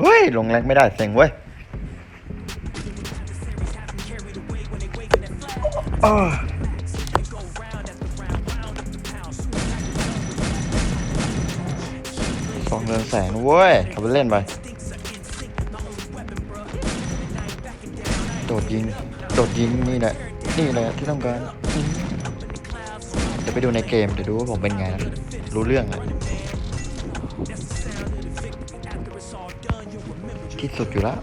เฮ้ย ลงแรงไม่ได้เซ็งเว้ยสองเรืองแสงนเว้ยขับไปเล่นไป โดดยิง โดดยิงนี่แหละ นี่แหละที่ต้องการ เดี๋ยวไปดูในเกม เดี๋ยวดูว่าผมเป็นไง รู้เรื่องเลย ที่สุดอยู่แล้ว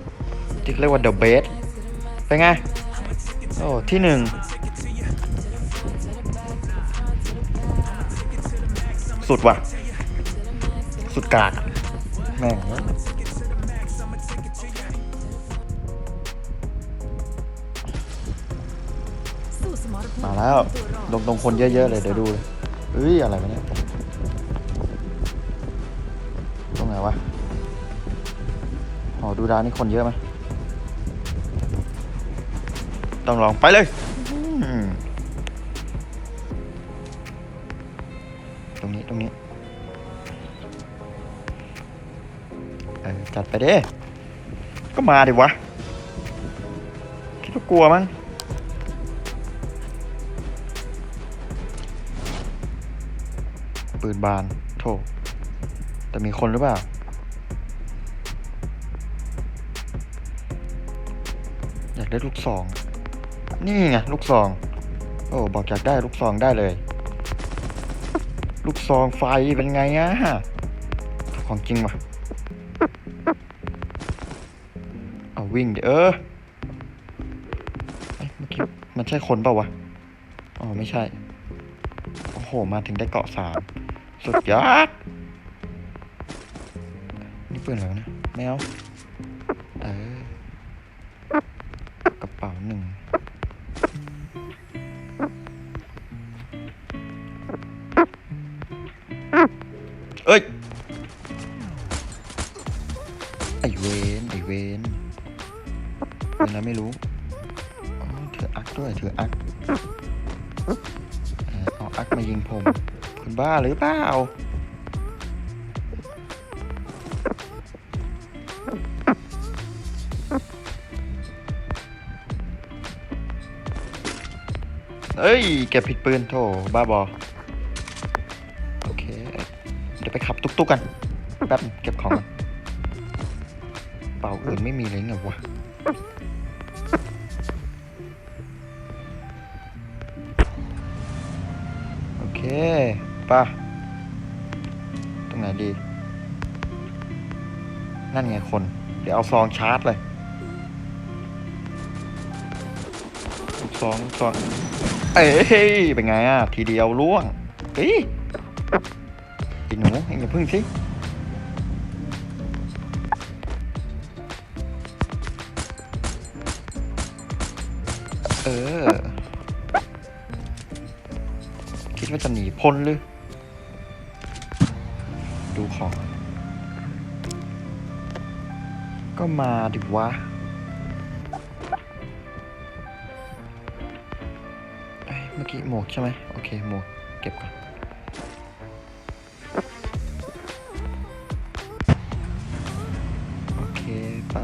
ที่เรียกว่า the best เป็นไง โอ้ ที่หนึ่งสุดว่ะ สุดกากแม่งมาแล้วตรอดลงตรงคนเยอะ ๆ เลยเดี๋ยวดูเลยเฮ้ย อะไรวะเนี่ย ตรงไหนวะ ดูดาวนี่คนเยอะไหมต้องลองไปเลยอืมตรงนี้ตรงนี้เออจัดไปเด้ก็มาดิวะ คิดว่ากลัวมั้งปืนบานโถแต่มีคนหรือเปล่า ได้ลูกซอง นี่ไงลูกซอง โอ้บอกอยากได้ลูกซองได้เลย ลูกซองไฟเป็นไงอะของจริงวะเอาวิ่งเดี๋ยวเออเมื่อกี้มันใช่คนเปล่าวะ อ๋อไม่ใช่ โอ้โห มาถึงได้เกาะสามสุดยอด นี่ปืนอะไรวนะไม่เไม่รู้อ๋อถืออักด้วยถืออักเอาอักมายิงผมคุณบ้าหรือเปล่าเอ้ยเก็บผิดปืนโถบ้าบอโอเค เดี๋ยวไปขับตุกๆกันแป๊บเก็บของก่อนเป่าอื่นไม่มีเลยไงวะโอเค ป่ะ ตรงไหนดี นั่นไงคน เดี๋ยวเอาซองชาร์จเลยซองซองเอ้ยเป็นไงอะ ทีเดียวล่วงเฮ้ยอีหนูเอ็งอย่าพึ่งสิเออ คิดว่าจะหนีพ้นหรือ ดูของ ก็มาดิวะ เมื่อกี้หมวกใช่ไหม โอเค หมวก เก็บก่อนโอเคไป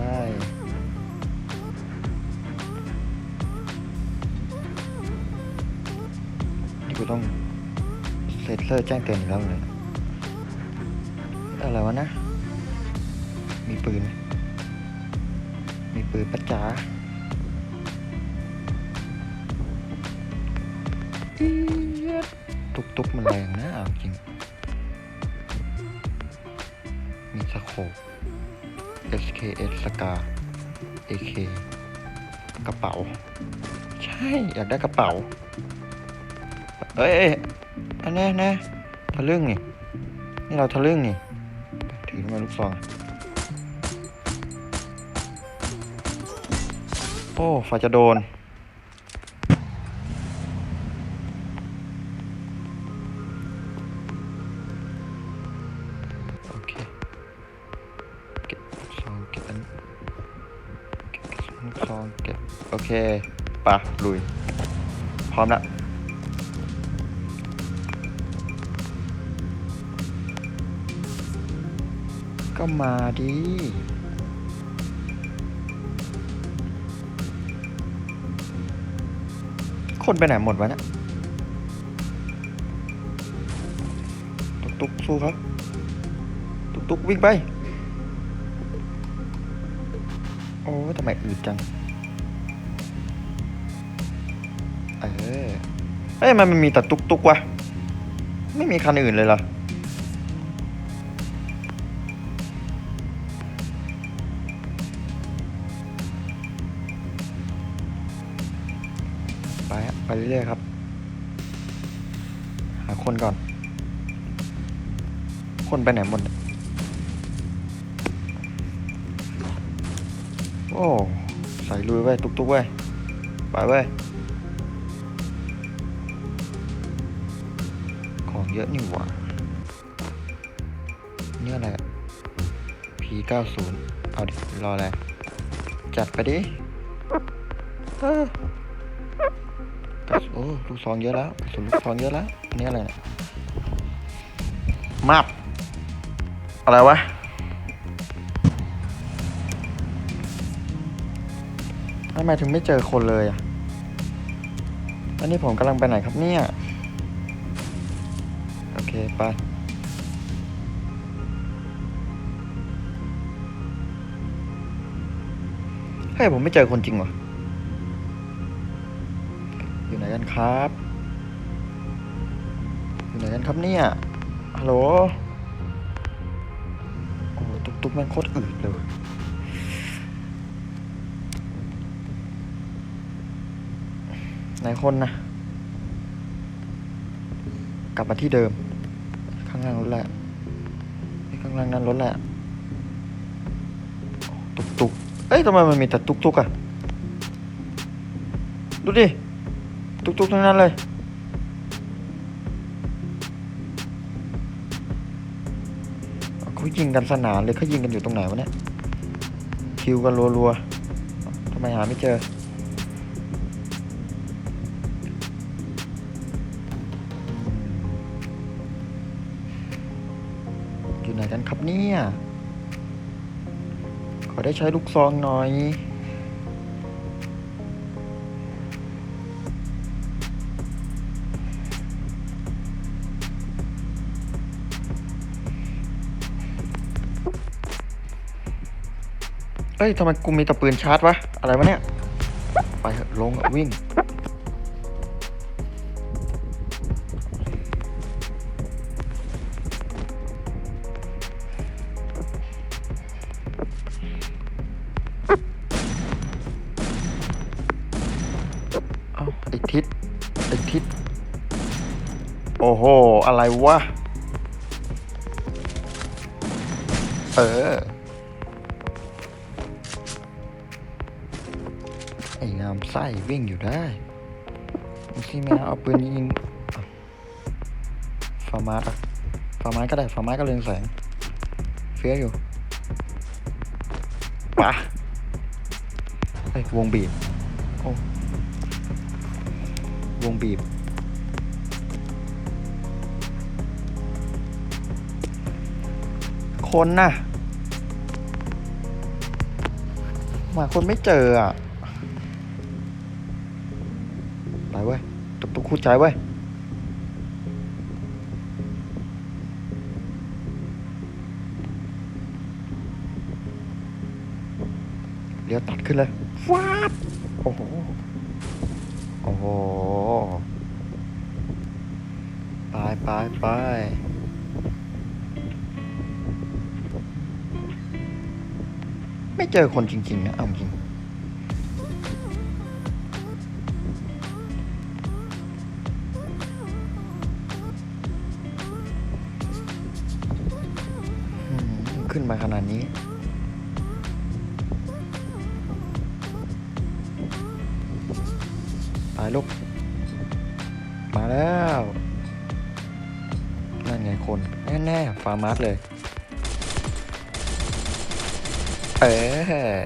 นี่กูต้อง เซตเซอร์แจ้งเตือนอีกแล้วเลยอะไรวะนะ มีปืนไหมมีปืนปะจ๋าตุกตุกมันแรงนะเอาจริง มีสโคป SKS สกา AK กระเป๋า ใช่ อยากได้กระเป๋า เอ้ย อันนี้นะทะลึ่งนี่ นี่เราทะลึ่งนี่ ถือมาลูกซอง โอ้ฝาจะโดน โอเค เก็บลูกซองเก็บอันเก็บลูกซองเก็บ โอเคปะลุย พร้อมแล้ว ก็มาดีคนไปไหนหมดวะเนะี่ยตุกตุกสู้ครับ ตุกตุกวิ่งไป โอ้ทำไมอืดจัง เออเอ้ยมันมีแต่ตุกตุกวะ ไม่มีคันอื่นเลยเหรอ ไปไปเรื่อยๆครับ หาคนก่อน คนไปไหนหมด โอ้ใส่ลุยไว้ตุกๆไว้ไปไว้ของเยอะนี่หว่านี่อะไรอะ P90 เอาดิ รออะไร จัดไปดิ โอ้ลูกซองเยอะแล้วกระสุนลูกซองเยอะแล้วอันนี้อะไรเนี่ยมับอะไรวะทำไมถึงไม่เจอคนเลยอะอันนี้ผมกำลังไปไหนครับเนี่ย โอเค ไป เฮ้ย ผมไม่เจอคนจริงว่ะอยู่ไหน กันครับ อยู่ไหนกันครับเนี่ย ฮัลโหล โอ้โหตุ๊กตุ๊กม่งโคตรอืดเลยว่ะไหนคนนะ กลับมาที่เดิม ข้างล่างรถแหละ ข้างล่างนั้นรถแหละ ตุ๊กตุ๊กเอ้ยทำไมมันมีแต่ตุ๊กตุ๊กอะดูดิ ตุกตุกทั้งนั้นเลย เขายิงกันสนานเลยเขายิงกันอยู่ตรงไหนวะเนี่ย คิวกันรัวๆทำไมหาไม่เจอ อยู่ไหนกันครับเนี่ย ขอได้ใช้ลูกซองหน่อย เอ้ยทำไมกูมีแต่ปืนชาร์จวะ อะไรวะเนี่ย ไปเถอะลงอะวิ่ง เอ้าไอทิศไอทิศโอ้โห อะไรวะ เออ ไอ้งามไส้วิ่งอยู่ได้ดูสิแม่เอาปืนยิงฟาร์มาร์ฟาร์มาร์ก็ได้ฟาร์มาร์ก็เรืองแสงเฟี้ยอยู่ปะไอ้วงบีบโอ้วงบีบคนน่ะ หมาคนไม่เจออะ คู่ใจเว้ยเลี้ยวตัดขึ้นเลยฟ้าบโอ้โห โอ้โห ไปไปไปไม่เจอคนจริงๆนะเอาจริง ขึ้นมาขนาดนี้ ไปลูก มาแล้ว นั่นไงคน แน่ๆฟาร์มาสเลย เออ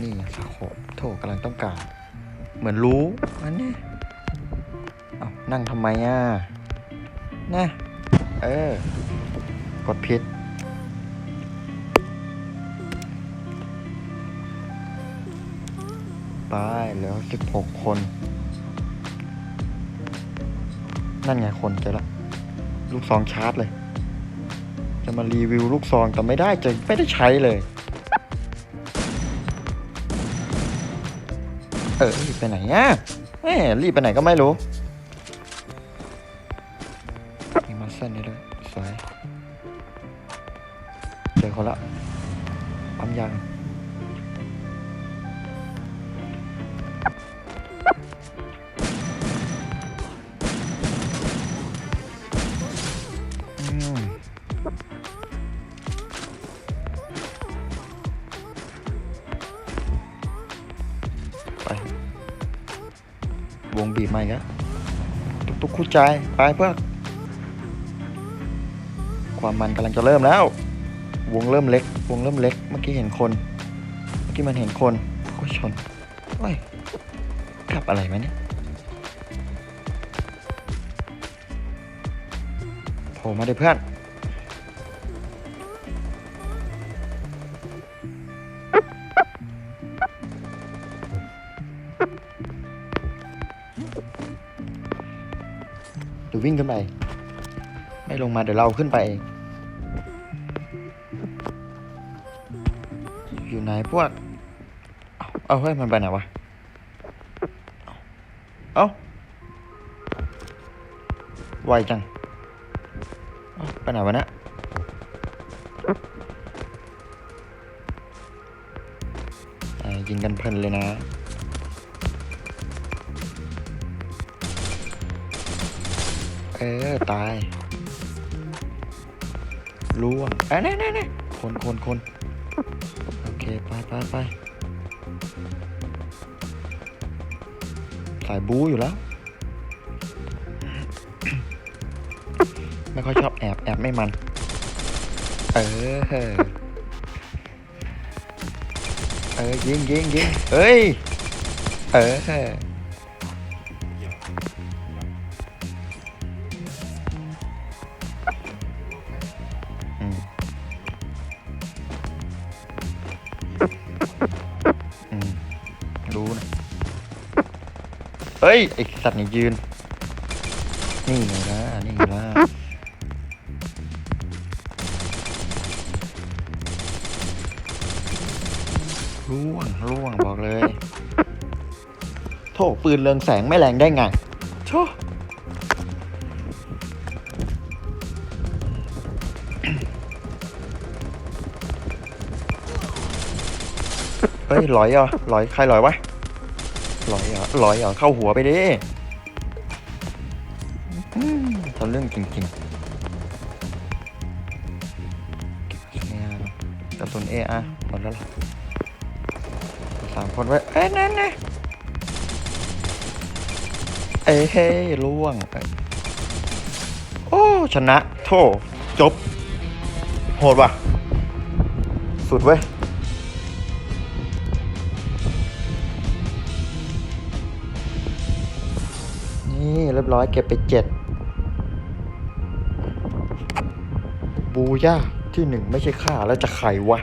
นี่ไงสะโขบโถกำลังต้องการ เหมือนรู้อันนี้ เอานั่งทำไมอะนะเออ กดผิด ไปเหลือสิบหกคน นั่นไงคนเจอละ ลูกซองชาร์จเลย จะมารีวิวลูกซองแต่ไม่ได้จะไม่ได้ใช้เลย เออรีบไปไหนอะแหมรีบไปไหนก็ไม่รู้ วงบีบมาอีกแล้วตุกตุกคู่ใจไปเพื่อความมันกำลังจะเริ่มแล้ว วงเริ่มเล็ก วงเริ่มเล็ก เมื่อกี้เห็นคน เมื่อกี้มันเห็นคนก็ชนโอ้ยกลับอะไรไหมเนี่ยโผล่มาดิเพื่อน เดี๋ยววิ่งขึ้นไป ไม่ลงมาเดี๋ยวเราขึ้นไปเองอยู่ไหนพวก เอาเอาเฮ้ยมันไปไหนวะ เอาเอาไวจังไปไหนวะเนะอ่ายิงกันเพลินเลยนะ เออ ตายล่วงอะนี่นี่นี่คนคนคนโอเค ไปไปไปสายบู๊อยู่แล้ว ไม่ค่อยชอบแอบ แอบไม่มัน เออ เออ ยิงยิงยิงเฮ้ย เออ เฮ้ยไอสัตว์นี่ยืน นี่ไงล่ะนี่ไงล่ะร่วงร่วงบอกเลย โถปืนเรืองแสงไม่แรงได้ไงโธ่เฮ้ยหลอยเหรอหลอยใครหลอยวะห ลอยเหรอหลอยเหรอเข้าหัวไปดิอืมทำเรื่องจริงๆเนี่ยกระสุนเออะหมดแล้วเหรอสามคนไว้ เอ้ยนั่นนะเอ้ยเฮ้ยล่วงเอ้ยโอ้ ชนะโทจบ โหดว่ะ สุดเว้ย นี่เรียบร้อยเก็บไปเจ็ดบูย่าที่หนึ่งไม่ใช่ข้าแล้วจะใครวะ